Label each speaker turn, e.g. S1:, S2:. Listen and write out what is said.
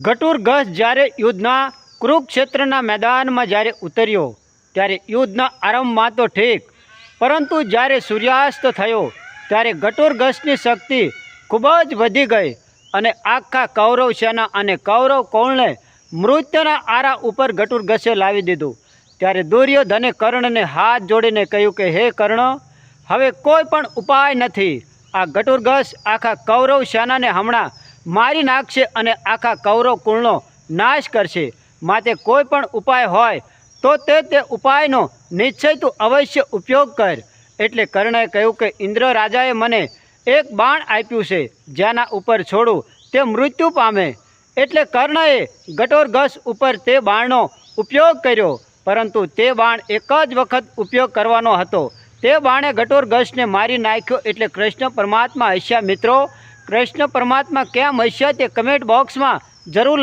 S1: ઘટુર ઘસ જ્યારે યુદ્ધના કુરુક્ષેત્રના મેદાનમાં જ્યારે ઉતર્યો, ત્યારે યુદ્ધના આરંભમાં તો ઠીક, પરંતુ જ્યારે સૂર્યાસ્ત થયો, ત્યારે ઘટુર ઘસની શક્તિ ખૂબ જ વધી ગઈ અને આખા કૌરવ સેના અને કૌરવ કૌળને મૃત્યુના આરા ઉપર ઘટુર ઘસે લાવી દીધું. ત્યારે દુર્યોધને કર્ણને હાથ જોડીને કહ્યું કે, હે કર્ણ, હવે કોઈ પણ ઉપાય નથી. આ ઘટુરઘસ આખા કૌરવ સેનાને હમણાં મારી નાખશે અને આખા કૌરવ કુળનો નાશ કરશે. માટે કોઈ પણ ઉપાય હોય, તો તે તે ઉપાયનો નિશ્ચય તું અવશ્ય ઉપયોગ કર. એટલે કર્ણએ કહ્યું કે, ઇન્દ્ર રાજાએ મને એક બાણ આપ્યું છે, જેના ઉપર છોડું, તે મૃત્યુ પામે. એટલે કર્ણએ ગટોરઘસ ઉપર તે બાણનો ઉપયોગ કર્યો, પરંતુ તે બાણ એક જ વખત ઉપયોગ કરવાનો હતો. તે બાણે ઘટોરઘસને મારી નાખ્યો એટલે કૃષ્ણ પરમાત્મા હસ્યા મિત્રો કૃષ્ણ પરમાત્મા કેમ હશે તે કમેન્ટ બોક્સમાં જરૂર